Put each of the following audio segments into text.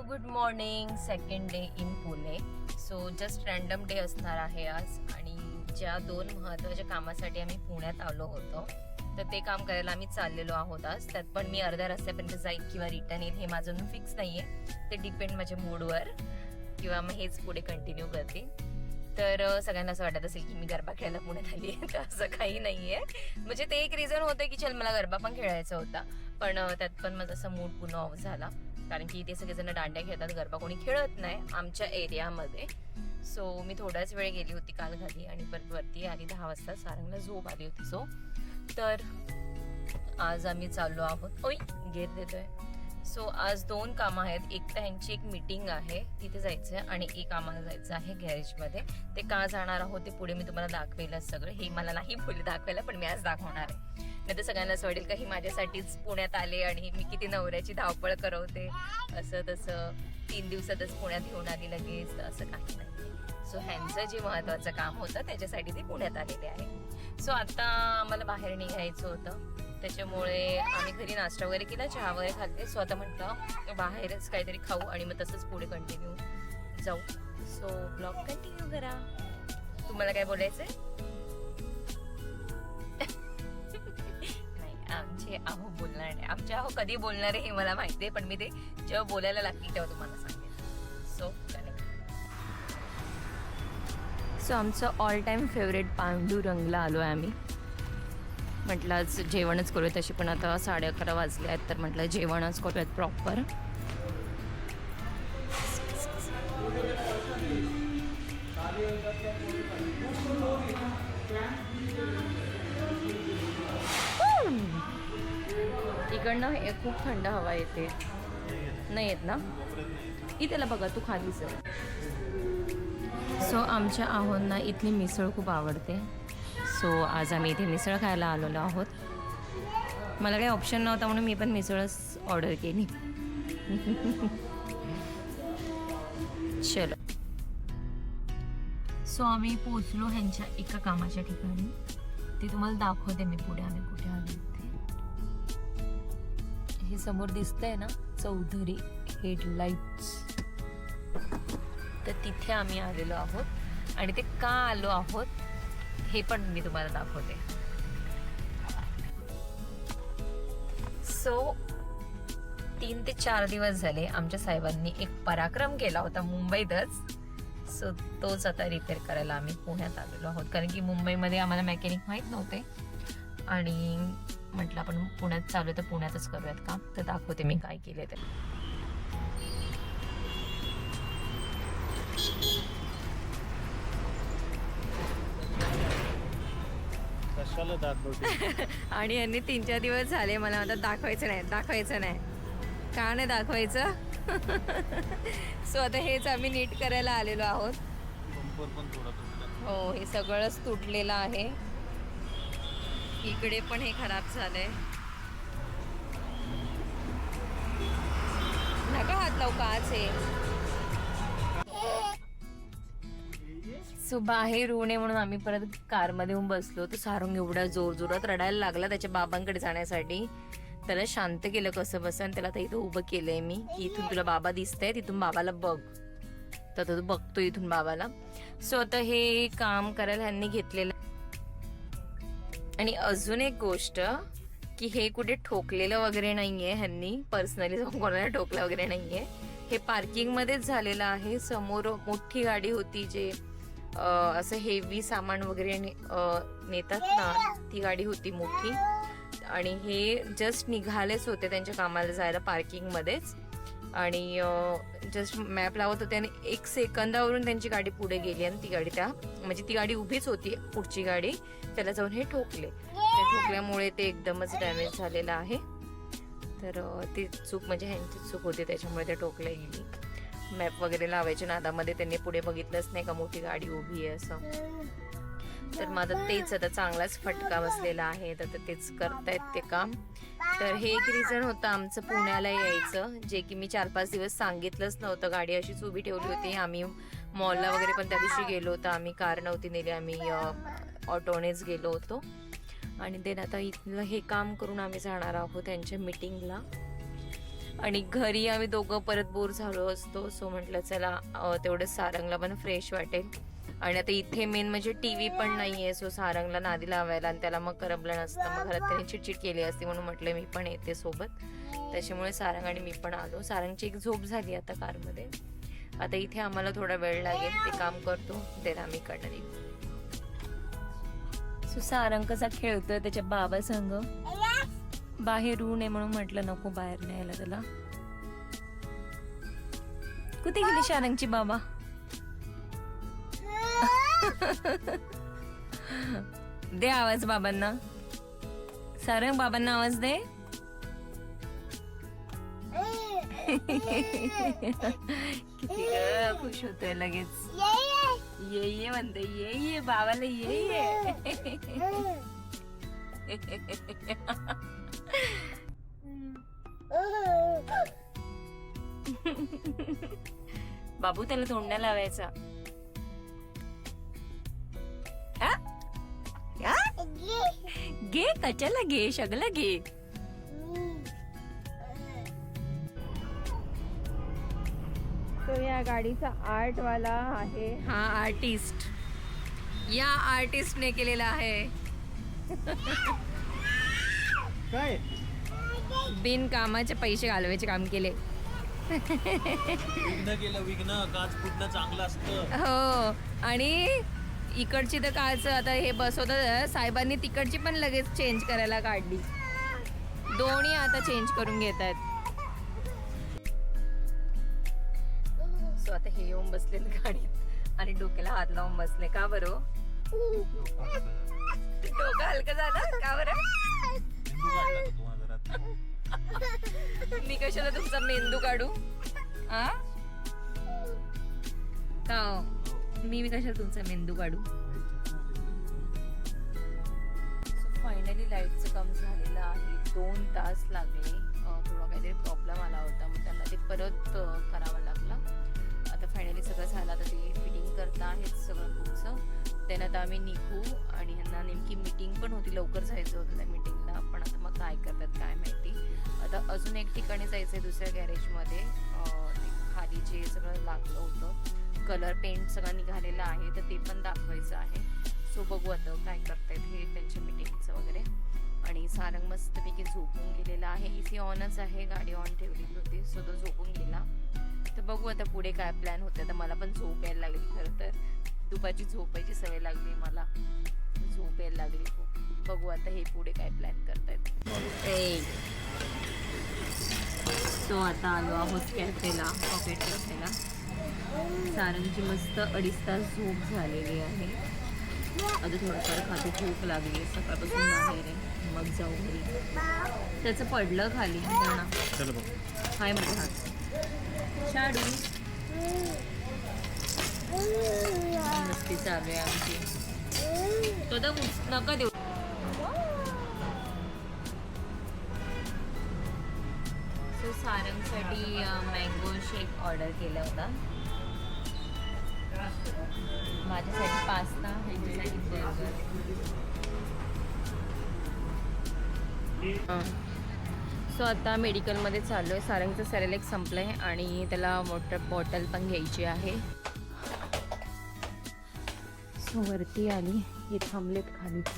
Good morning second day in Pune so just random day असणार आहे आज. आणि ज्या दोन महत्त्वाच्या कामासाठी आम्ही पुण्यात आलो होतो तर ते काम करायला आम्ही चाललेलो आहोत आज. त्यात पण मी अर्ध्या रस्त्यापर्यंत जाईल किंवा रिटर्न येईल हे माझं अजून फिक्स नाहीये. ते डिपेंड माझ्या मूडवर किंवा मग हेच पुढे कंटिन्यू करते. तर सगळ्यांना असं वाटत असेल की मी गरबा खेळायला पुण्यात आली आहे तर असं काही नाहीये. म्हणजे ते एक रिझन होतं की चल मला गरबा पण खेळायचा होता. पण त्यात पण माझा असा मूड पुन्हा ऑफ झाला. कारण की इथे सगळेजण दांड्या खेळतात गरबा कोणी खेळत नाही आमच्या एरियामध्ये. सो मी थोड्याच वेळ गेली होती काल घाली आणि परत वरती आली दहा वाजता. सारंगला झोप आली होती सो तर आज आम्ही चाललो आहोत. ओय गेट देतोय. सो आज दोन कामं आहेत. एक तर ह्यांची एक मीटिंग आहे. तिथे जायचं आहे आणि एक आम्हाला जायचं आहे गॅरेजमध्ये ते का जाणार आहोत ते पुढे मी तुम्हाला दाखवेलच सगळं. हे मला नाही पुढे दाखवायला पण मी आज दाखवणार आहे. नाही तर सगळ्यांना असं वाटेल का ही माझ्यासाठीच पुण्यात आले आणि मी किती नवऱ्याची धावपळ करवते? असं तसं तीन दिवसातच पुण्यात घेऊन आली लगेच असं काही नाही. सो ह्यांचं जे महत्वाचं काम होतं त्याच्यासाठी ते पुण्यात आलेले आहे. सो आता आम्हाला बाहेर निघायचं होतं. त्याच्यामुळे आम्ही घरी नाश्ता वगैरे केला चहा वगैरे खाल्ले. सो आता म्हटलं बाहेरच काहीतरी खाऊ आणि मग तसंच पुढे कंटिन्यू जाऊ. सो ब्लॉग कंटिन्यू करा. तुम्हाला काय बोलायचंय? आहे आमचे आहो बोलणार नाही. आमचे आहो कधी बोलणार आहे हे मला माहिती आहे पण मी ते जेव्हा बोलायला लागतील तेव्हा तुम्हाला सांगेन. सो कनेक्ट सो आमचं ऑल टाईम फेवरेट पांडुरंगला आलो आहे आम्ही. म्हटलं आज जेवणच करूयात तशी पण आता साडे अकरा वाजले आहेत तर म्हटलं जेवणच करूयात प्रॉपर इकडनं हे खूप थंड हवा येते. नाही येत ना? इथेला बघा तू खाली सर सो आमच्या आहोंना इथली मिसळ खूप आवडते. सो आज आम्ही इथे मिसळ खायला आलेलो आहोत. मला काही ऑप्शन नव्हता म्हणून मी पण मिसळच ऑर्डर केली. चलो. सो आम्ही पोचलो ह्यांच्या एका कामाच्या ठिकाणी. ती तुम्हाला दाखवते मी पुढे आम्ही कुठे आलो ते समोर दिसतंय ना चौधरी हेडलाईट्स तर तिथे आम्ही आलेलो आहोत आणि ते का आलो आहोत हे पण मी तुम्हाला दाखवते. सो तीन ते चार दिवस झाले आमच्या साहेबांनी एक पराक्रम केला होता मुंबईतच. सो तोच आता रिपेअर करायला आम्ही पुण्यात आलेलो आहोत. कारण की मुंबईमध्ये आम्हाला मेकॅनिक माहीत नव्हते. आणि म्हटलं आपण पुण्यात चालू तर पुण्यातच करूयात काम तर दाखवते मी काय केले ते. आणि यांनी तीन चार दिवस झाले मला आता दाखवायचं नाही दाखवायचं नाही. का नाही दाखवायचं? सो आता हेच आम्ही नीट करायला आलेलो आहोत. बंपर पण थोडा तुटला. हो हे सगळंच तुटलेलं आहे. इकडे पण हे खराब झालंय. नका हात लावू काच आहे सो बाहेर ऊन आहे म्हणून आम्ही परत कारमध्ये येऊन बसलो. तर सारंग एवढा जोर जोरात रडायला लागला त्याच्या बाबांकडे जाण्यासाठी. त्याला शांत केलं कसं बस आणि त्याला तर इथं उभं केलंय मी. की इथून तुला बाबा दिसतंय तिथून बाबाला बघ. तर तो बघतो इथून बाबाला. सो आता हे काम करायला ह्यांनी घेतलेलं आणि अजून एक गोष्ट की हे कुठे ठोकलेलं वगैरे नाहीये ह्यांनी. पर्सनली जाऊन कोणाला ठोकलं वगैरे नाहीये. हे पार्किंग मध्येच झालेलं आहे. समोर मोठी गाडी होती जे असं हेवी सामान वगैरे ने- नेतात ना ती गाडी होती मोठी. आणि हे जस्ट निघालेच होते त्यांच्या कामाला जायला पार्किंग मध्येच. आणि जस्ट मॅप लावत होते आणि एक सेकंदावरून त्यांची गाडी पुढे गेली आणि ती गाडी त्या म्हणजे ती गाडी उभीच होती पुढची गाडी. त्याला जाऊन हे ठोकले. ते ठोकल्यामुळे ते एकदमच डॅमेज झालेलं आहे. तर ती चूक म्हणजे ह्यांची चूक होती त्याच्यामुळे ते ठोकल्या गेली. मॅप वगैरे लावायच्या नादामध्ये त्यांनी पुढे बघितलंच नाही का मोठी गाडी उभी आहे असं. तर माझं तेच आता चांगलाच फटका बसलेला आहे. तर तेच करतायत ते काम. तर हे एक रिझन होतं आमचं पुण्याला यायचं जे की मी चार पाच दिवस सांगितलंच नव्हतं. गाडी अशीच उभी ठेवली होती. आम्ही मॉलला वगैरे पण त्या दिवशी गेलो होतो. आम्ही कार नव्हती नेली. आम्ही ऑटोनेच गेलो होतो. आणि देन आता इथलं हे काम करून आम्ही जाणार आहोत त्यांच्या मीटिंगला आणि घरी आम्ही दोघं परत बोर झालो असतो. सो म्हटलं चला तेवढं सारंगला पण फ्रेश वाटेल. आणि आता इथे मेन म्हणजे टी व्ही पण नाही आहे सो सारंगला नादी लावायला आणि त्याला मग करबलं नसतं. मग घरात त्याने चिडचिड केली असती म्हणून म्हटलं मी पण येते सोबत. त्याच्यामुळे सारंग आणि मी पण आलो. सारंगची एक झोप झाली आता कारमध्ये. आता इथे आम्हाला थोडा वेळ लागेल. ते काम करतो. देन आम्ही करणार सो सारंग कसा खेळतोय त्याच्या बाबा संग? बाहेर ऊन आहे म्हणून म्हटलं नको बाहेर न्यायला त्याला. कुठे गेली सारंगची बाबा? दे आवाज बाबांना. सारंग बाबांना आवाज दे. किती ग खुश होतोय लगेच. ये ये म्हणते ये ये बाबाला ये ये. बाबू त्याला तोंडा लावायचा. घे कशाला घे सगळं घे तो या गाडीचा आर्ट वाला आहे. हा आर्टिस्ट या आर्टिस्टने केलेला आहे. काय? बिन कामाचे पैसे घालवायचे काम केले. विघ्न केलं विघ्न. काच फुटणं चांगलं असतं. हो. आणि इकडची तर काच आता हे बसवतं साहेबांनी तिकडची पण लगेच चेंज करायला काढली. दोन्ही आता चेंज करून घेत आहेत. सो आता हे येऊन बसले गाडीत आणि डोक्याला हात लावून बसले. का बरं हो? डोकं हलकं झालं? का बरं? मी कशाला तुमचा मेंदू काढू? हा का हो? मी मी कशाला तुमचा मेंदू काढू? फायनली लाईटचं काम झालेलं आहे. दोन तास लागले. थोडा काहीतरी प्रॉब्लेम आला होता. मग त्यांना ते परत करावं लागलं. आता फायनली सगळं झालं. आता ते फिटिंग करता आहेत सगळं पुढचं त्यानं आता आम्ही निघू आणि ह्यांना नेमकी मीटिंग पण होती. लवकर जायचं होतं त्या मीटिंगला पण आता मग काय करतात काय माहिती. आता अजून एक ठिकाणी जायचं आहे दुसऱ्या गॅरेजमध्ये खाली जे सगळं लागलं होतं कलर पेंट सगळं निघालेलं आहे तर ते पण दाखवायचं आहे. सो बघू आता काय करतायत हे त्यांच्या मिटिंगचं वगैरे. आणि सारंग मस्तपैकी झोपून गेलेला आहे. ए सी ऑनच आहे गाडी ऑन ठेवलेली होती सो तो झोपून गेला. तर बघू आता पुढे काय प्लॅन होते तर मला पण झोप यायला लागली खरं तर. दुपारची झोपायची सवय लागली मला. झोप यायला लागली खूप. बघू आता हे पुढे काय प्लॅन करतायत. सो आता आलो आहोत कॅफेला पॉकेट कॅफेला. सारंगची मस्त अडीच तास झोप झालेली आहे. आता थोडंफार खाते झोप लागली सकाळपासून बाहेर आहे मग जाऊ घरी. त्याचं पडलं खाली हाय माझा हात. शाडू. मस्ती चालू आहे आमची. तो तर नका देऊ. सारंगसाठी मँगो शेक ऑर्डर केला होता. माझ्यासाठी पास्ता ह्यांच्यासाठी बर्गर सो आता मेडिकलमध्ये चालू आहे सारंगचं सॅरेलेक संपलं आहे आणि त्याला वॉटर बॉटल पण घ्यायची आहे. सो वरती आली हे थांबलेत खालीच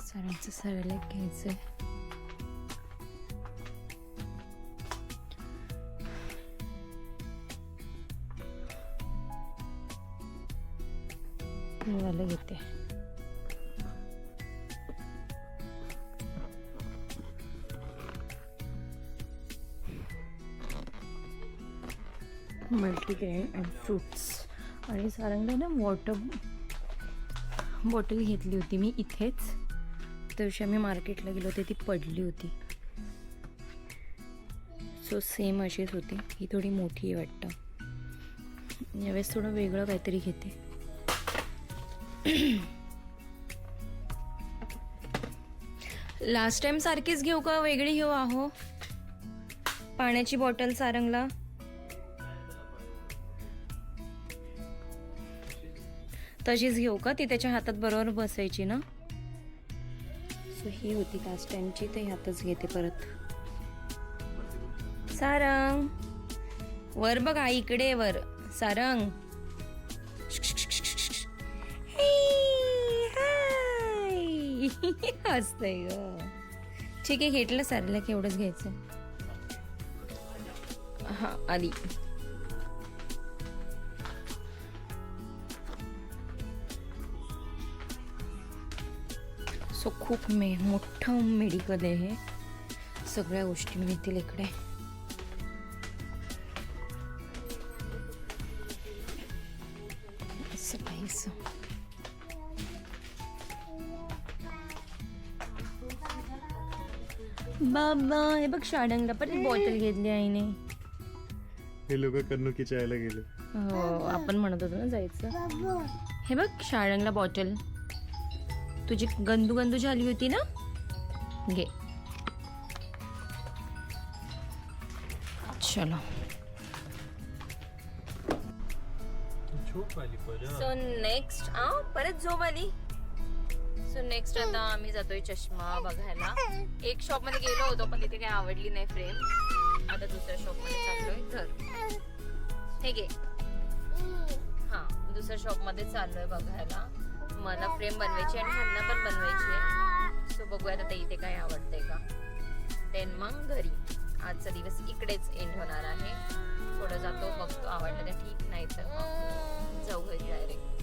सारंगचं सॅरेलेक घ्यायचं आहे हे घेते. Multigrain and fruits. आणि सारंगला ना वॉटर बॉटल घेतली होती मी इथेच. त्या दिवशी आम्ही मार्केटला गेलो होते ती पडली होती. सो सेम अशीच होती. ही थोडी मोठी आहे वाटतं. यावेळेस थोडं वेगळं काहीतरी घेते. लास्ट टाइम सारखीच घेऊ का? वेगळी घेऊ आहो. पाण्याची बॉटल सारंगला. तशीच घेऊ का? ती त्याच्या हातात बरोबर बसायची ना? सो ही होती लास्ट टाइमची ते ह्यातच घेते परत. सारंग. वर बघा इकडे वर. सारंग. असतंय ग. ठीक आहे घेतलं सारलं की एवढंच घ्यायचं. हा आली सो खूप मे मोठं मेडिकल आहे हे. सगळ्या गोष्टी मिळतील इकडे. असं पाहिजे बाबा हे बघ शाडंगला परत बॉटल घेतली आईने. हे लोक कर्णुकीच्या यायला गेले. हो आपण म्हणत होतो ना जायचं. हे बघ शाळंगला बॉटल तुझी गंदू गंदू झाली होती ना? घे. चलो. सो नेक्स्ट आ परत झोप आली. सो नेक्स्ट आता आम्ही जातोय चष्मा बघायला. एक शॉपमध्ये गेलो होतो पण तिथे काही आवडली नाही फ्रेम आता दुसऱ्या शॉपमध्ये चाललोय. घर. हे घे. हा दुसऱ्या शॉपमध्ये चाललोय बघायला. मला फ्रेम बनवायची आणि ह्यांना पण बनवायची आहे. सो बघूयात आता इथे काय आवडतंय का. देन मग घरी. आजचा दिवस इकडेच एंड होणार आहे. थोडं जातो बघतो आवडलं तर ठीक नाही तर मग जाऊ घरी डायरेक्ट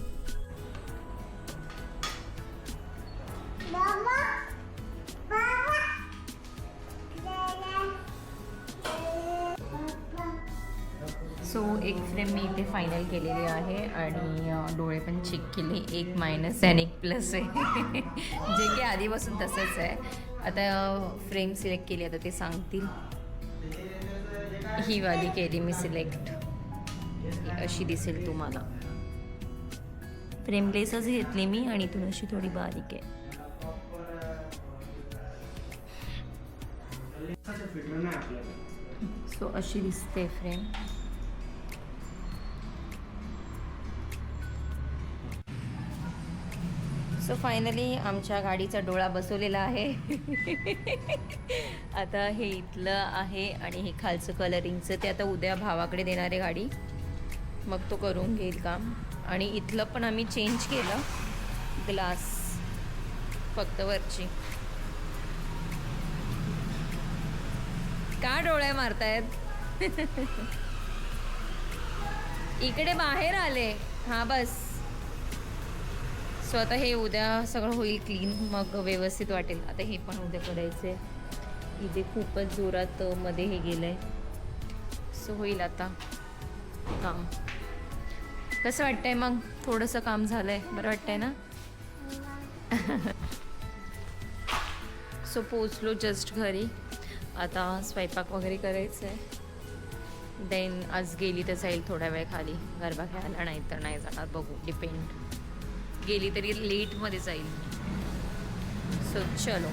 सो एक फ्रेम मी इथे फायनल केलेली आहे आणि डोळे पण चेक केले. एक मायनस आणि एक प्लस आहे. जे की आधीपासून तसंच आहे. आता फ्रेम सिलेक्ट केली आता ते सांगतील. ही वाली केली मी सिलेक्ट अशी दिसेल तुम्हाला. फ्रेमलेसच घेतली मी आणि इथून अशी थोडी बारीक आहे. सो अशी दिसते फ्रेम सो फायनली आमच्या गाडीचा डोळा बसवलेला आहे. आता हे इथलं आहे आणि हे खालचं कलरिंगचं ते आता उद्या भावाकडे देणार आहे गाडी. मग तो करून घेईल काम. आणि इथलं पण आम्ही चेंज केलं. ग्लास फक्त वरची. का डोळे मारतायत? इकडे बाहेर आले. हा बस. सो आता हे उद्या सगळं होईल क्लीन मग व्यवस्थित वाटेल. आता हे पण उद्या करायचे. इथे खूपच जोरात मध्ये हे गेलंय. सो होईल आता. काम. कसं वाटतंय मग? थोडंसं काम झालंय. बरं वाटतंय ना? सो पोचलो जस्ट घरी. आता स्वयंपाक वगैरे करायचं आहे. देन आज गेली तर जाईल थोड्या वेळ खाली. गरबा खेळायला नाही तर नाही जाणार बघू. डिपेंड गेली तरी लेटमध्ये जाईल सो चलो.